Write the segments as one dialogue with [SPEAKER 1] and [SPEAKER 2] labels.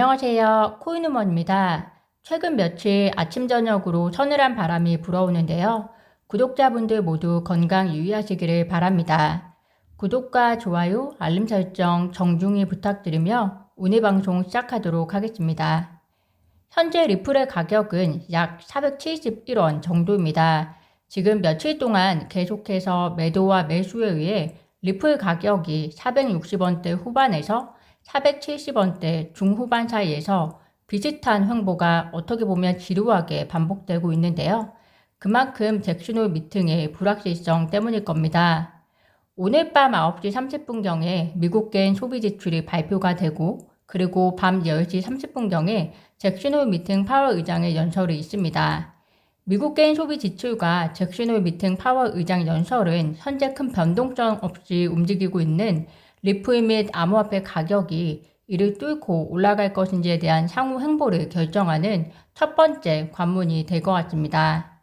[SPEAKER 1] 안녕하세요. 코인우먼입니다. 최근 며칠 아침 저녁으로 서늘한 바람이 불어오는데요. 구독자분들 모두 건강 유의하시기를 바랍니다. 구독과 좋아요, 알림 설정 정중히 부탁드리며 오늘 방송 시작하도록 하겠습니다. 현재 리플의 가격은 약 471원 정도입니다. 지금 며칠 동안 계속해서 매도와 매수에 의해 리플 가격이 460원대 후반에서 470원대 중후반 사이에서 비슷한 횡보가 어떻게 보면 지루하게 반복되고 있는데요. 그만큼 잭슨홀 미팅의 불확실성 때문일 겁니다. 오늘 밤 9시 30분경에 미국 개인 소비 지출이 발표가 되고 그리고 밤 10시 30분경에 잭슨홀 미팅 파월 의장의 연설이 있습니다. 미국 개인 소비 지출과 잭슨홀 미팅 파월 의장 연설은 현재 큰 변동성 없이 움직이고 있는 리플 및 암호화폐 가격이 이를 뚫고 올라갈 것인지에 대한 향후 행보를 결정하는 첫 번째 관문이 될 것 같습니다.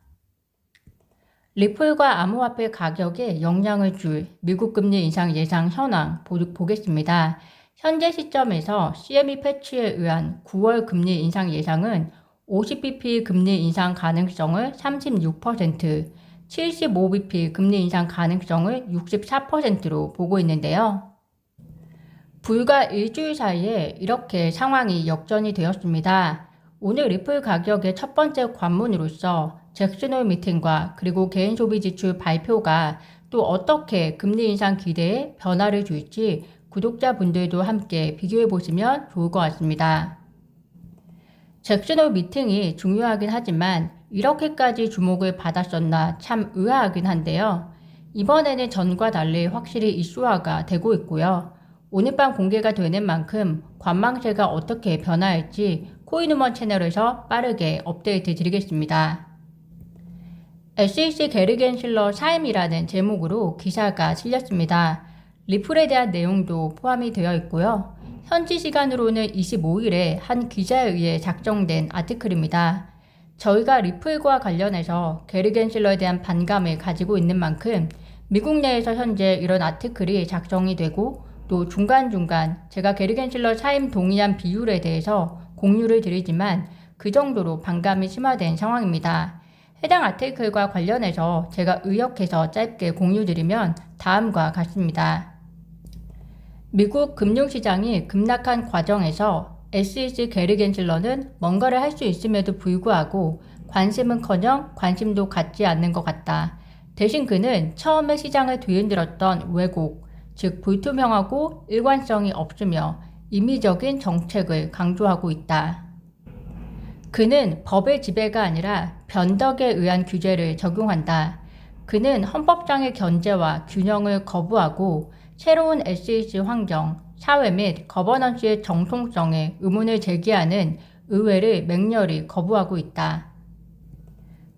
[SPEAKER 1] 리플과 암호화폐 가격에 영향을 줄 미국 금리 인상 예상 현황 보겠습니다. 현재 시점에서 CME 패치에 의한 9월 금리 인상 예상은 50bp 금리 인상 가능성을 36%, 75bp 금리 인상 가능성을 64%로 보고 있는데요. 불과 일주일 사이에 이렇게 상황이 역전이 되었습니다. 오늘 리플 가격의 첫 번째 관문으로서 잭슨홀 미팅과 그리고 개인 소비 지출 발표가 또 어떻게 금리 인상 기대에 변화를 줄지 구독자분들도 함께 비교해 보시면 좋을 것 같습니다. 잭슨홀 미팅이 중요하긴 하지만 이렇게까지 주목을 받았었나 참 의아하긴 한데요. 이번에는 전과 달리 확실히 이슈화가 되고 있고요. 오늘 밤 공개가 되는 만큼 관망세가 어떻게 변화할지 코인우먼 채널에서 빠르게 업데이트 드리겠습니다. SEC 게르겐실러 사임이라는 제목으로 기사가 실렸습니다. 리플에 대한 내용도 포함이 되어 있고요. 현지 시간으로는 25일에 한 기자에 의해 작성된 아티클입니다. 저희가 리플과 관련해서 게르겐실러에 대한 반감을 가지고 있는 만큼 미국 내에서 현재 이런 아티클이 작성이 되고 또 중간중간 제가 게르겐실러 사임 동의한 비율에 대해서 공유를 드리지만 그 정도로 반감이 심화된 상황입니다. 해당 아티클과 관련해서 제가 의역해서 짧게 공유드리면 다음과 같습니다. 미국 금융시장이 급락한 과정에서 SEC 게르겐실러는 뭔가를 할 수 있음에도 불구하고 관심은커녕 관심도 갖지 않는 것 같다. 대신 그는 처음에 시장을 뒤흔들었던 왜곡, 즉 불투명하고 일관성이 없으며 임의적인 정책을 강조하고 있다. 그는 법의 지배가 아니라 변덕에 의한 규제를 적용한다. 그는 헌법상의 견제와 균형을 거부하고 새로운 SEC 환경, 사회 및 거버넌스의 정통성에 의문을 제기하는 의회를 맹렬히 거부하고 있다.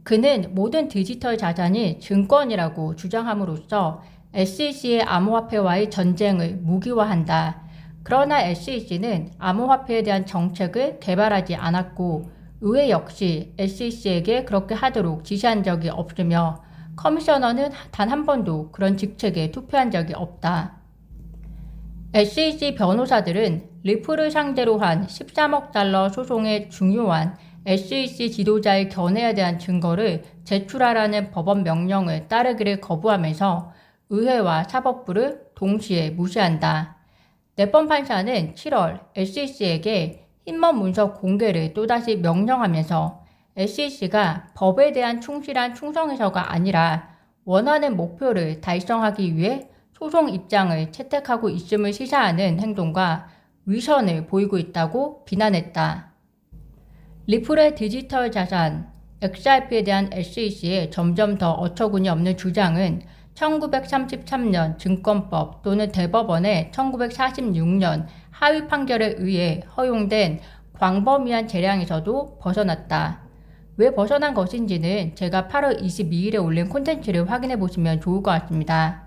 [SPEAKER 1] 그는 모든 디지털 자산이 증권이라고 주장함으로써 SEC의 암호화폐와의 전쟁을 무기화한다. 그러나 SEC는 암호화폐에 대한 정책을 개발하지 않았고 의회 역시 SEC에게 그렇게 하도록 지시한 적이 없으며 커미셔너는 단 한 번도 그런 직책에 투표한 적이 없다. SEC 변호사들은 리플을 상대로 한 13억 달러 소송의 중요한 SEC 지도자의 견해에 대한 증거를 제출하라는 법원 명령을 따르기를 거부하면서 의회와 사법부를 동시에 무시한다. 내번 판사는 7월 SEC에게 힘먼 문서 공개를 또다시 명령하면서 SEC가 법에 대한 충실한 충성에서가 아니라 원하는 목표를 달성하기 위해 소송 입장을 채택하고 있음을 시사하는 행동과 위선을 보이고 있다고 비난했다. 리플의 디지털 자산 XRP에 대한 SEC의 점점 더 어처구니 없는 주장은 1933년 증권법 또는 대법원의 1946년 하위 판결에 의해 허용된 광범위한 재량에서도 벗어났다. 왜 벗어난 것인지는 제가 8월 22일에 올린 콘텐츠를 확인해 보시면 좋을 것 같습니다.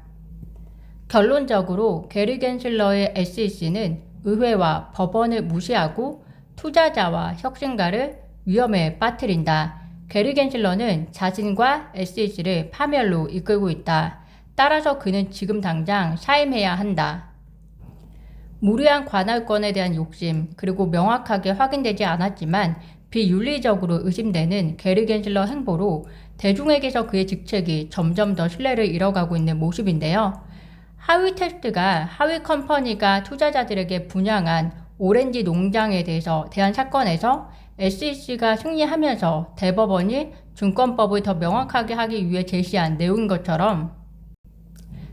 [SPEAKER 1] 결론적으로 게리 겐실러의 SEC는 의회와 법원을 무시하고 투자자와 혁신가를 위험에 빠뜨린다. 게리 겐실러는 자신과 SEC를 파멸로 이끌고 있다. 따라서 그는 지금 당장 사임해야 한다. 무리한 관할권에 대한 욕심, 그리고 명확하게 확인되지 않았지만 비윤리적으로 의심되는 게리 겐슬러 행보로 대중에게서 그의 직책이 점점 더 신뢰를 잃어가고 있는 모습인데요. 하위 테스트가 하위 컴퍼니가 투자자들에게 분양한 오렌지 농장에 대해서 대한 사건에서 SEC가 승리하면서 대법원이 증권법을 더 명확하게 하기 위해 제시한 내용인 것처럼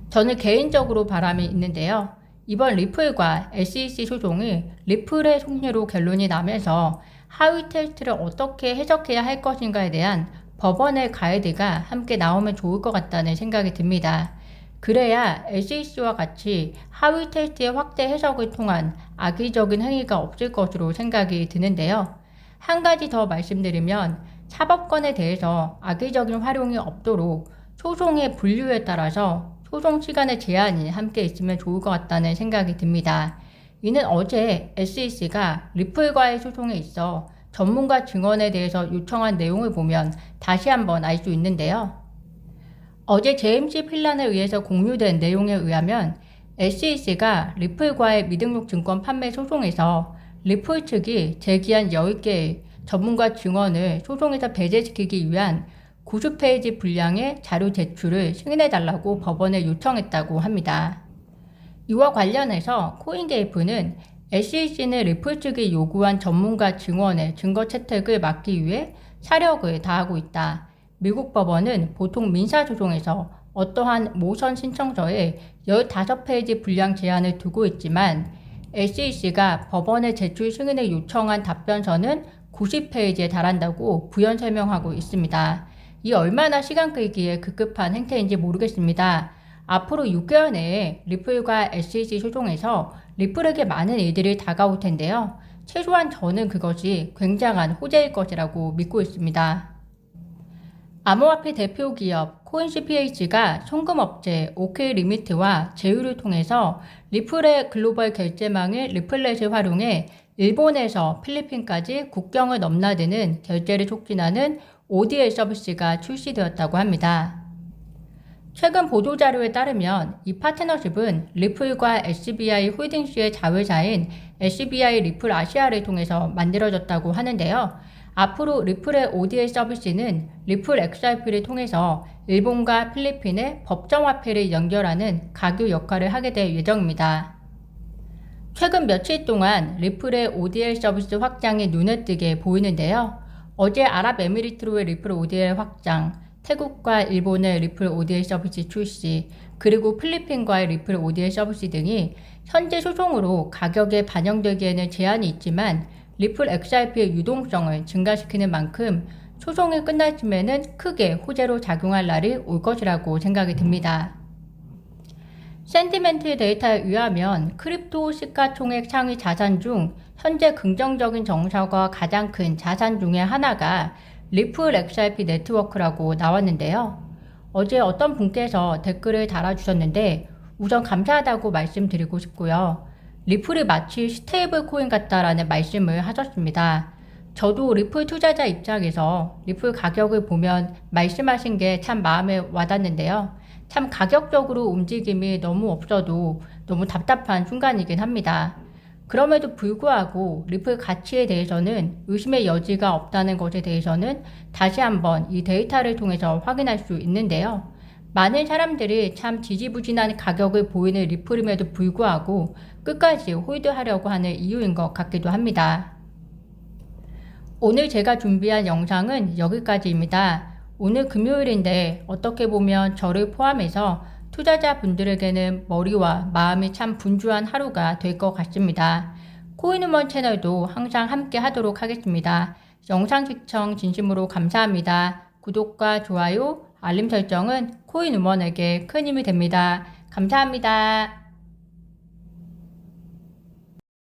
[SPEAKER 1] 저는 개인적으로 바람이 있는데요. 이번 리플과 SEC 소송이 리플의 승리로 결론이 나면서 하위 테스트를 어떻게 해석해야 할 것인가에 대한 법원의 가이드가 함께 나오면 좋을 것 같다는 생각이 듭니다. 그래야 SEC와 같이 하위 테스트의 확대 해석을 통한 악의적인 행위가 없을 것으로 생각이 드는데요. 한 가지 더 말씀드리면 사법권에 대해서 악의적인 활용이 없도록 소송의 분류에 따라서 소송 시간의 제한이 함께 있으면 좋을 것 같다는 생각이 듭니다. 이는 어제 SEC가 리플과의 소송에 있어 전문가 증언에 대해서 요청한 내용을 보면 다시 한번 알 수 있는데요. 어제 제임스 필란에 의해서 공유된 내용에 의하면 SEC가 리플과의 미등록 증권 판매 소송에서 리플 측이 제기한 10개의 전문가 증언을 소송에서 배제시키기 위한 90페이지 분량의 자료 제출을 승인해달라고 법원에 요청했다고 합니다. 이와 관련해서 코인게이프는 SEC는 리플 측이 요구한 전문가 증언의 증거 채택을 막기 위해 사력을 다하고 있다. 미국 법원은 보통 민사소송에서 어떠한 모션 신청서에 15페이지 분량 제한을 두고 있지만 SEC가 법원에 제출 승인을 요청한 답변서는 90페이지에 달한다고 부연 설명하고 있습니다. 이 얼마나 시간 끌기에 급급한 행태인지 모르겠습니다. 앞으로 6개월 내에 리플과 SEC 소송에서 리플에게 많은 일들이 다가올 텐데요. 최소한 저는 그것이 굉장한 호재일 것이라고 믿고 있습니다. 암호화폐 대표 기업 코인CPH가 송금업체 OK리미트와 제휴를 통해서 리플의 글로벌 결제망인 리플렛을 활용해 일본에서 필리핀까지 국경을 넘나드는 결제를 촉진하는 ODL 서비스가 출시되었다고 합니다. 최근 보도자료에 따르면 이 파트너십은 리플과 SBI 홀딩스의 자회사인 SBI 리플 아시아를 통해서 만들어졌다고 하는데요. 앞으로 리플의 ODL 서비스는 리플 XRP를 통해서 일본과 필리핀의 법정화폐를 연결하는 가교 역할을 하게 될 예정입니다. 최근 며칠 동안 리플의 ODL 서비스 확장이 눈에 띄게 보이는데요. 어제 아랍에미리트로의 리플 ODL 확장, 태국과 일본의 리플 ODL 서비스 출시, 그리고 필리핀과의 리플 ODL 서비스 등이 현재 소송으로 가격에 반영되기에는 제한이 있지만 리플 XRP의 유동성을 증가시키는 만큼 소송이 끝날 쯤에는 크게 호재로 작용할 날이 올 것이라고 생각이 듭니다. 센티멘트 데이터에 의하면 크립토 시가총액 상위 자산 중 현재 긍정적인 정서가 가장 큰 자산 중의 하나가 리플 XRP 네트워크라고 나왔는데요. 어제 어떤 분께서 댓글을 달아주셨는데 우선 감사하다고 말씀드리고 싶고요. 리플이 마치 스테이블 코인 같다라는 말씀을 하셨습니다. 저도 리플 투자자 입장에서 리플 가격을 보면 말씀하신 게 참 마음에 와닿는데요. 참 가격적으로 움직임이 너무 없어도 너무 답답한 순간이긴 합니다. 그럼에도 불구하고 리플 가치에 대해서는 의심의 여지가 없다는 것에 대해서는 다시 한번 이 데이터를 통해서 확인할 수 있는데요. 많은 사람들이 참 지지부진한 가격을 보이는 리플임에도 불구하고 끝까지 홀드하려고 하는 이유인 것 같기도 합니다. 오늘 제가 준비한 영상은 여기까지입니다. 오늘 금요일인데 어떻게 보면 저를 포함해서 투자자 분들에게는 머리와 마음이 참 분주한 하루가 될 것 같습니다. 코인우먼 채널도 항상 함께 하도록 하겠습니다. 영상 시청 진심으로 감사합니다. 구독과 좋아요, 알림 설정은 코인우먼에게 큰 힘이 됩니다. 감사합니다.